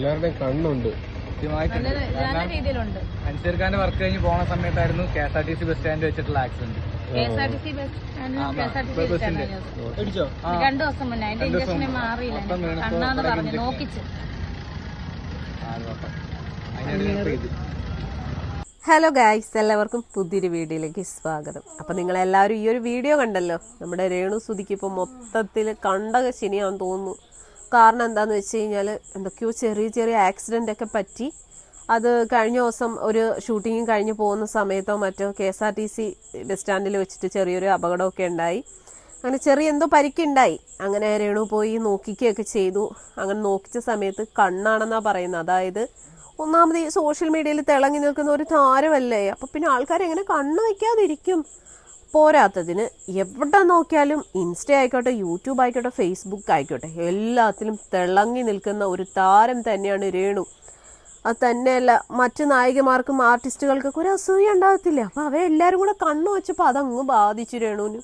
എല്ലാവരുടെയും കണ്ണുണ്ട്. അൻസീർ ഖാന്റെ വർക്ക് കഴിഞ്ഞ് പോണ സമയത്തായിരുന്നു K S R T C bus stand വെച്ചിട്ടുള്ള ആക്സിഡന്റ് രണ്ടു ദിവസം മുന്നേ. അതിന്റെ മാറിയില്ല. കണ്ണാന്ന് പറഞ്ഞു നോക്കിച്ച്. ഹലോ ഗായ്സ് എല്ലാവർക്കും പുതിയൊരു വീഡിയോയിലേക്ക് സ്വാഗതം. അപ്പൊ നിങ്ങൾ എല്ലാവരും ഈ ഒരു വീഡിയോ കണ്ടല്ലോ? നമ്മുടെ രേണു സുധിക്ക് ഇപ്പോൾ മൊത്തത്തിൽ കണ്ടക ശനിയാന്ന് തോന്നുന്നു. കാരണം എന്താണെന്ന് വെച്ച് കഴിഞ്ഞാൽ എന്തൊക്കെയോ ചെറിയ ചെറിയ ആക്സിഡന്റ് ഒക്കെ പറ്റി. അത് കഴിഞ്ഞ ദിവസം ഒരു ഷൂട്ടിങ്ങും കഴിഞ്ഞ് പോകുന്ന സമയത്തോ മറ്റോ K S R T C bus സ്റ്റാൻഡിൽ വെച്ചിട്ട് ചെറിയൊരു അപകടമൊക്കെ ഉണ്ടായി. അങ്ങനെ ചെറിയ എന്തോ പരിക്കുണ്ടായി. അങ്ങനെ രേണു പോയി നോക്കിക്കുകയൊക്കെ ചെയ്തു. അങ്ങനെ നോക്കിച്ച സമയത്ത് കണ്ണാണെന്നാണ് പറയുന്നത് അതായത് ഒന്നാമത് ഈ സോഷ്യൽ മീഡിയയിൽ തിളങ്ങി നിൽക്കുന്ന ഒരു താരമല്ലേ? അപ്പോൾ പിന്നെ ആൾക്കാർ എങ്ങനെ കണ്ണു വയ്ക്കാതിരിക്കും പോരാത്തതിന് എവിടെ നോക്കിയാലും ഇൻസ്റ്റ ആയിക്കോട്ടെ യൂട്യൂബ് ആയിക്കോട്ടെ ഫേസ്ബുക്ക് ആയിക്കോട്ടെ എല്ലാത്തിലും തിളങ്ങി നിൽക്കുന്ന ഒരു താരം തന്നെയാണ് രേണു. അത് തന്നെയല്ല മറ്റ് നായികമാർക്കും ആർട്ടിസ്റ്റുകൾക്കൊക്കെ ഒരു അസൂയ ഉണ്ടാകത്തില്ല. അപ്പോൾ അവരെല്ലാവരും കൂടെ കണ്ണു വെച്ചപ്പോൾ അതങ്ങ് ബാധിച്ചു രേണുവിന്.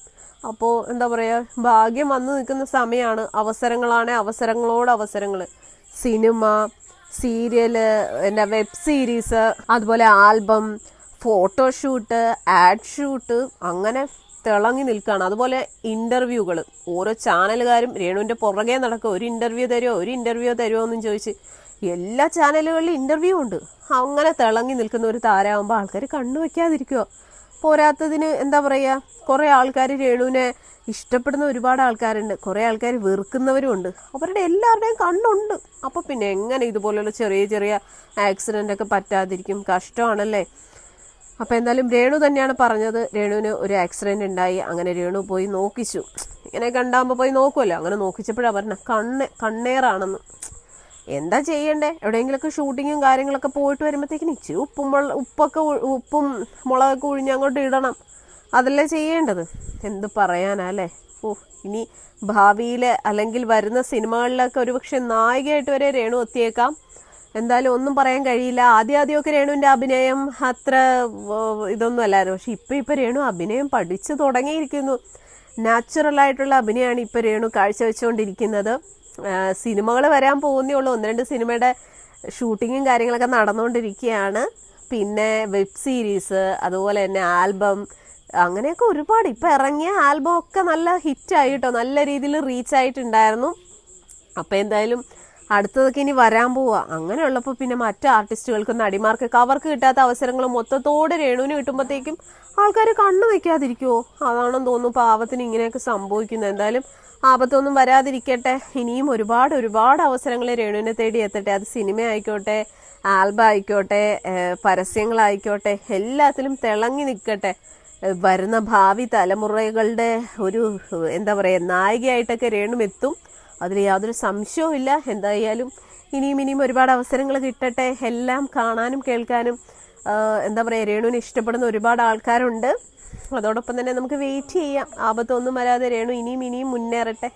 അപ്പോൾ എന്താ പറയുക ഭാഗ്യം വന്നു നിൽക്കുന്ന സമയമാണ് അവസരങ്ങളാണ് അവസരങ്ങളോട് അവസരങ്ങൾ സിനിമ സീരിയൽ പിന്നെ വെബ് സീരീസ് അതുപോലെ ആൽബം ഫോട്ടോഷൂട്ട് ആഡ് ഷൂട്ട് അങ്ങനെ തിളങ്ങി നിൽക്കുകയാണ് അതുപോലെ ഇന്റർവ്യൂകൾ ഓരോ ചാനലുകാരും രേണുവിന്റെ പുറകെ നടക്കുക ഒരു ഇന്റർവ്യൂ തരുമോ ഒരു ഇന്റർവ്യൂ തരുമോ എന്നും ചോദിച്ച്. എല്ലാ ചാനലുകളിലും ഇന്റർവ്യൂ ഉണ്ട്. അങ്ങനെ തിളങ്ങി നിൽക്കുന്ന ഒരു താരമാകുമ്പോൾ ആൾക്കാർ കണ്ണു വയ്ക്കാതിരിക്കുമോ പോരാത്തതിന് എന്താ പറയുക? കുറേ ആൾക്കാർ രേണുവിനെ ഇഷ്ടപ്പെടുന്ന ഒരുപാട് ആൾക്കാരുണ്ട്. കുറേ ആൾക്കാർ വെറുക്കുന്നവരും ഉണ്ട്. അവരുടെ എല്ലാവരുടെയും കണ്ണുണ്ട്. അപ്പോൾ പിന്നെ എങ്ങനെ ഇതുപോലെയുള്ള ചെറിയ ചെറിയ ആക്സിഡന്റ് ഒക്കെ പറ്റാതിരിക്കും? കഷ്ടമാണല്ലേ? അപ്പോൾ എന്തായാലും രേണു തന്നെയാണ് പറഞ്ഞത്. രേണുവിന് ഒരു ആക്സിഡന്റ് ഉണ്ടായി. അങ്ങനെ രേണു പോയി നോക്കിച്ചു. ഇങ്ങനെ കണ്ടാകുമ്പോൾ പോയി നോക്കുമല്ലോ അങ്ങനെ നോക്കിച്ചപ്പോഴാണ് പറഞ്ഞ കണ്ണ് കണ്ണേറാണെന്ന്. എന്താ ചെയ്യണ്ടേ? എവിടെയെങ്കിലൊക്കെ ഷൂട്ടിങ്ങും കാര്യങ്ങളൊക്കെ പോയിട്ട് വരുമ്പോഴത്തേക്കിന് ഇച്ചിരി ഉപ്പും ഉപ്പൊക്കെ ഉപ്പും മുളകൊക്കെ ഒഴിഞ്ഞ് അങ്ങോട്ട് ഇടണം. അതല്ലേ ചെയ്യേണ്ടത്? എന്ത് പറയാനാ അല്ലേ ഓ ഇനി ഭാവിയിൽ അല്ലെങ്കിൽ വരുന്ന സിനിമകളിലൊക്കെ ഒരുപക്ഷെ നായികയായിട്ട് വരെ രേണു എത്തിയേക്കാം. എന്തായാലും ഒന്നും പറയാൻ കഴിയില്ല. ആദ്യം ആദ്യമൊക്കെ രേണുവിന്റെ അഭിനയം അത്ര ഇതൊന്നും അല്ലായിരുന്നു. പക്ഷെ ഇപ്പൊ ഇപ്പൊ രേണു അഭിനയം പഠിച്ചു തുടങ്ങിയിരിക്കുന്നു. നാച്ചുറൽ ആയിട്ടുള്ള അഭിനയമാണ് ഇപ്പൊ രേണു കാഴ്ചവെച്ചുകൊണ്ടിരിക്കുന്നത്. സിനിമകൾ വരാൻ പോകുന്നേ ഉള്ളൂ. ഒന്ന് രണ്ട് സിനിമയുടെ ഷൂട്ടിങ്ങും കാര്യങ്ങളൊക്കെ നടന്നുകൊണ്ടിരിക്കുകയാണ്. പിന്നെ വെബ് സീരീസ് അതുപോലെ തന്നെ ആൽബം അങ്ങനെയൊക്കെ ഒരുപാട്. ഇപ്പം ഇറങ്ങിയ ആൽബം ഒക്കെ നല്ല ഹിറ്റ് ആയിട്ടോ നല്ല രീതിയിൽ റീച്ച് ആയിട്ടുണ്ടായിരുന്നു. അപ്പോൾ എന്തായാലും അടുത്തതൊക്കെ ഇനി വരാൻ പോവാ. അങ്ങനെയുള്ളപ്പോൾ പിന്നെ മറ്റു ആർട്ടിസ്റ്റുകൾക്കും നടിമാർക്കൊക്കെ അവർക്ക് കിട്ടാത്ത അവസരങ്ങൾ മൊത്തത്തോടെ രേണുവിന് കിട്ടുമ്പോഴത്തേക്കും ആൾക്കാർ കണ്ണു വയ്ക്കാതിരിക്കുമോ അതാണെന്ന് തോന്നുന്നു പാവത്തിന് ഇങ്ങനെയൊക്കെ സംഭവിക്കുന്നത്. എന്തായാലും ആപത്തൊന്നും വരാതിരിക്കട്ടെ. ഇനിയും ഒരുപാട് ഒരുപാട് അവസരങ്ങൾ രേണുവിനെ തേടി എത്തട്ടെ. അത് സിനിമ ആയിക്കോട്ടെ ആൽബം ആയിക്കോട്ടെ പരസ്യങ്ങളായിക്കോട്ടെ എല്ലാത്തിലും തിളങ്ങി നിൽക്കട്ടെ വരുന്ന ഭാവി തലമുറകളുടെ ഒരു എന്താ പറയുക നായികയായിട്ടൊക്കെ രേണു എത്തും അതിൽ യാതൊരു സംശയവുമില്ല എന്തായാലും ഇനിയും ഇനിയും ഒരുപാട് അവസരങ്ങൾ കിട്ടട്ടെ. എല്ലാം കാണാനും കേൾക്കാനും എന്താ പറയുക രേണുവിനെ ഇഷ്ടപ്പെടുന്ന ഒരുപാട് ആൾക്കാരുണ്ട്. അതോടൊപ്പം തന്നെ നമുക്ക് വെയിറ്റ് ചെയ്യാം. ആപത്തൊന്നും വരാതെ രേണു ഇനിയും ഇനിയും മുന്നേറട്ടെ.